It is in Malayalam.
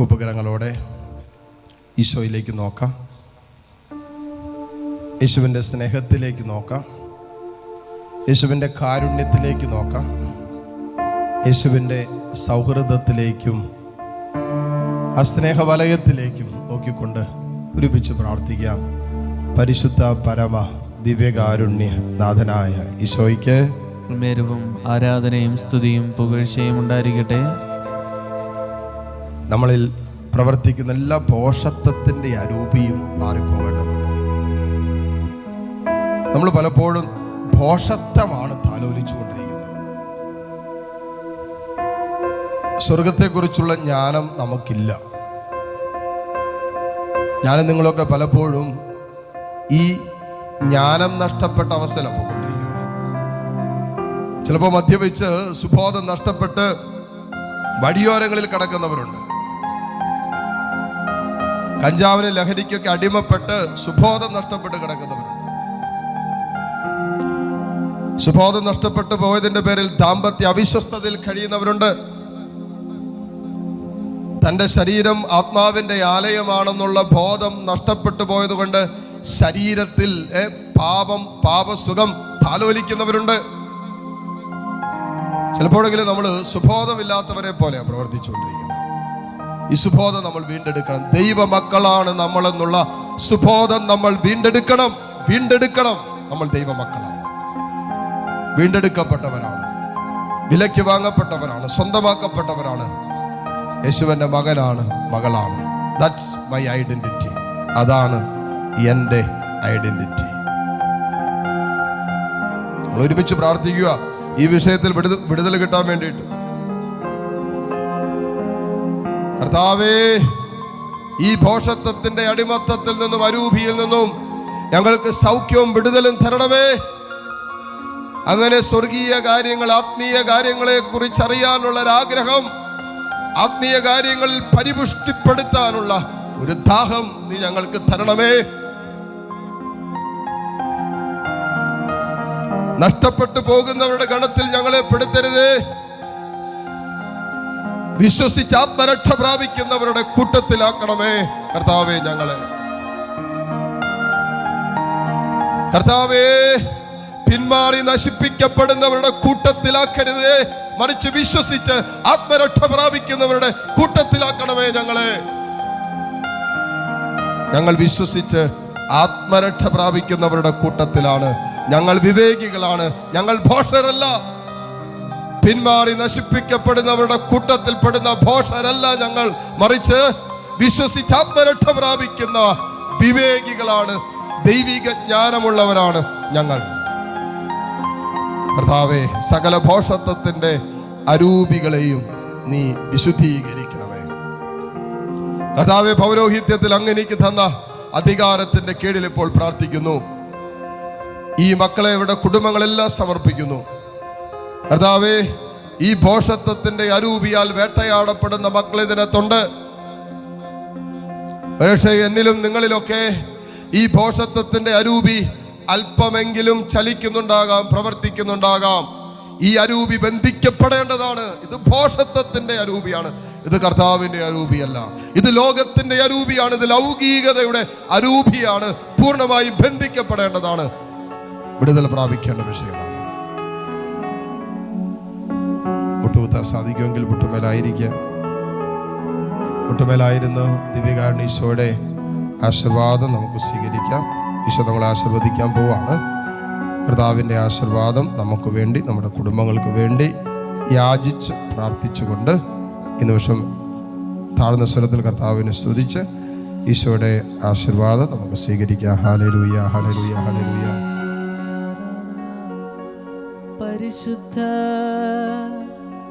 കൂപ്പുകരങ്ങളോടെ ഈശോയിലേക്ക് നോക്കാം. യേശുവിന്റെ സ്നേഹത്തിലേക്ക് നോക്കാം. യേശുവിന്റെ കാരുണ്യത്തിലേക്ക് നോക്കാം. യേശുവിന്റെ സൗഹൃദത്തിലേക്കും ആ സ്നേഹവലയത്തിലേക്കും നോക്കിക്കൊണ്ട് ഒരുമിച്ച് പ്രാർത്ഥിക്കാം. പരിശുദ്ധ പരമ ദിവ്യകാരുണ്യ നാഥനായ ഈശോയ്ക്ക് മേരവും ആരാധനയും സ്തുതിയും പുകഴ്ചയും ഉണ്ടായിരിക്കട്ടെ. നമ്മളിൽ പ്രവർത്തിക്കുന്ന എല്ലാ പോഷത്വത്തിന്റെ അരൂപിയും മാറിപ്പോകേണ്ടതുണ്ട്. നമ്മൾ പലപ്പോഴും പോഷത്വമാണ് താലോലിച്ചുകൊണ്ടിരിക്കുന്നത്. സ്വർഗത്തെക്കുറിച്ചുള്ള ജ്ഞാനം നമുക്കില്ല. ഞാനും നിങ്ങളൊക്കെ പലപ്പോഴും ഈ ജ്ഞാനം നഷ്ടപ്പെട്ട അവസ്ഥയിലാണ് പോയിക്കൊണ്ടിരിക്കുന്നത് ചിലപ്പോൾ മദ്യപിച്ച് സുബോധം നഷ്ടപ്പെട്ട് വഴിയോരങ്ങളിൽ കിടക്കുന്നവരുണ്ട്. കഞ്ചാവിന് ലഹരിക്കൊക്കെ അടിമപ്പെട്ട് സുബോധം നഷ്ടപ്പെട്ട് കിടക്കുന്നവരുണ്ട് സുബോധം നഷ്ടപ്പെട്ടു പോയതിന്റെ പേരിൽ ദാമ്പത്യ അവിശ്വസ്തതയിൽ കഴിയുന്നവരുണ്ട്. തന്റെ ശരീരം ആത്മാവിന്റെ ആലയമാണെന്നുള്ള ബോധം നഷ്ടപ്പെട്ടു പോയതുകൊണ്ട് ശരീരത്തിൽ പാപം പാപസുഖം താലോലിക്കുന്നവരുണ്ട് ചിലപ്പോഴെങ്കിലും നമ്മൾ സുബോധമില്ലാത്തവരെ പോലെയാണ് പ്രവർത്തിച്ചുകൊണ്ടിരിക്കുന്നത്. ഈ സുബോധം നമ്മൾ വീണ്ടെടുക്കണം. ദൈവ മക്കളാണ് നമ്മളെന്നുള്ള സുബോധം നമ്മൾ വീണ്ടെടുക്കണം. വീണ്ടെടുക്കണം. നമ്മൾ ദൈവ മക്കളാണ് വീണ്ടെടുക്കപ്പെട്ടവരാണ്. വിലയ്ക്ക് വാങ്ങപ്പെട്ടവരാണ്. സ്വന്തമാക്കപ്പെട്ടവരാണ്. യേശുവിന്റെ മകനാണ് മകളാണ്. ദാറ്റ്സ് മൈ ഐഡന്റിറ്റി അതാണ് എന്റെ ഐഡന്റിറ്റി ഒരുമിച്ച് പ്രാർത്ഥിക്കുക. ഈ വിഷയത്തിൽ വിടുതൽ കിട്ടാൻ വേണ്ടിയിട്ട്. കർത്താവേ ഈ ഭോഷത്വത്തിന്റെ അടിമത്തത്തിൽ നിന്നും അരൂപിയിൽ നിന്നും ഞങ്ങൾക്ക് സൗഖ്യവും വിടുതലും തരണമേ. അങ്ങനെ സ്വർഗീയ കാര്യങ്ങൾ ആത്മീയ കാര്യങ്ങളെ കുറിച്ച് അറിയാനുള്ള ഒരാഗ്രഹം ആത്മീയ കാര്യങ്ങളിൽ പരിപുഷ്ടിപ്പെടുത്താനുള്ള ഒരു ദാഹം നീ ഞങ്ങൾക്ക് തരണമേ. നഷ്ടപ്പെട്ടു പോകുന്നവരുടെ ഗണത്തിൽ ഞങ്ങളെ പെടുത്തരുതേ. വിശ്വസിച്ച് ആത്മരക്ഷ പ്രാപിക്കുന്നവരുടെ കൂട്ടത്തിലാക്കണമേ. കർത്താവേ ഞങ്ങളെ. കർത്താവേ പിന്മാറി നശിപ്പിക്കപ്പെടുന്നവരുടെ കൂട്ടത്തിലാക്കരുതേ. മറിച്ച് വിശ്വസിച്ച് ആത്മരക്ഷ പ്രാപിക്കുന്നവരുടെ കൂട്ടത്തിലാക്കണമേ ഞങ്ങളെ. ഞങ്ങൾ വിശ്വസിച്ച് ആത്മരക്ഷ പ്രാപിക്കുന്നവരുടെ കൂട്ടത്തിലാണ്. ഞങ്ങൾ വിവേകികളാണ്. ഞങ്ങൾ ഭോഷരല്ല. പിന്മാറി നശിപ്പിക്കപ്പെടുന്നവരുടെ കൂട്ടത്തിൽ പെടുന്ന ഭോഷരല്ല ഞങ്ങൾ മറിച്ച് വിശ്വസിച്ച് അമ്പരക്ഷ പ്രാപിക്കുന്ന വിവേകികളാണ്. ദൈവിക ജ്ഞാനമുള്ളവരാണ് ഞങ്ങൾ. കർത്താവേ സകല ഭോഷത്വത്തിന്റെ അരൂപികളെയും നീ വിശുദ്ധീകരിക്കണമേ. കർത്താവെ പൗരോഹിത്യത്തിൽ അങ്ങനെക്ക് തന്ന അധികാരത്തിന്റെ കീഴിൽ ഇപ്പോൾ പ്രാർത്ഥിക്കുന്നു. ഈ മക്കളെ ഇവിടെ കുടുംബങ്ങളെല്ലാം സമർപ്പിക്കുന്നു. കർത്താവേ ഈ ഭോഷത്വത്തിന്റെ അരൂപിയാൽ വേട്ടയാടപ്പെടുന്ന മക്കൾ ഇതിനകത്തുണ്ട്. പക്ഷേ എന്നിലും നിങ്ങളിലൊക്കെ ഈ ഭോഷത്വത്തിന്റെ അരൂപി അല്പമെങ്കിലും ചലിക്കുന്നുണ്ടാകാം പ്രവർത്തിക്കുന്നുണ്ടാകാം. ഈ അരൂപി ബന്ധിക്കപ്പെടേണ്ടതാണ്. ഇത് ഭോഷത്വത്തിന്റെ അരൂപിയാണ്. ഇത് കർത്താവിന്റെ അരൂപിയല്ല. ഇത് ലോകത്തിന്റെ അരൂപിയാണ്. ഇത് ലൗകികതയുടെ അരൂപിയാണ്. പൂർണമായും ബന്ധിക്കപ്പെടേണ്ടതാണ്. വിടുതൽ പ്രാപിക്കേണ്ട വിഷയമാണ്. മുട്ടുകുത്താൻ സാധിക്കുമെങ്കിൽ മുട്ടുമേലായിരിക്കുക മുട്ടുമേലായിരുന്ന് ദിവ്യകാരുണ്യ ഈശോയുടെ ആശീർവാദം നമുക്ക് സ്വീകരിക്കാം. ഈശോ നമ്മളെ ആശീർവദിക്കാൻ പോവാണ്. കർത്താവിന്റെ ആശീർവാദം നമുക്ക് വേണ്ടി നമ്മുടെ കുടുംബങ്ങൾക്ക് വേണ്ടി യാചിച്ച് പ്രാർത്ഥിച്ചുകൊണ്ട് ഈ നിമിഷം താഴ്ന്ന സ്വരത്തിൽ കർത്താവിനെ സ്തുതിച്ച് ഈശോയുടെ ആശീർവാദം നമുക്ക് സ്വീകരിക്കാം. ഹാലരൂയ ഹാലരൂയ ഹാലരൂയ പരിശുദ്ധ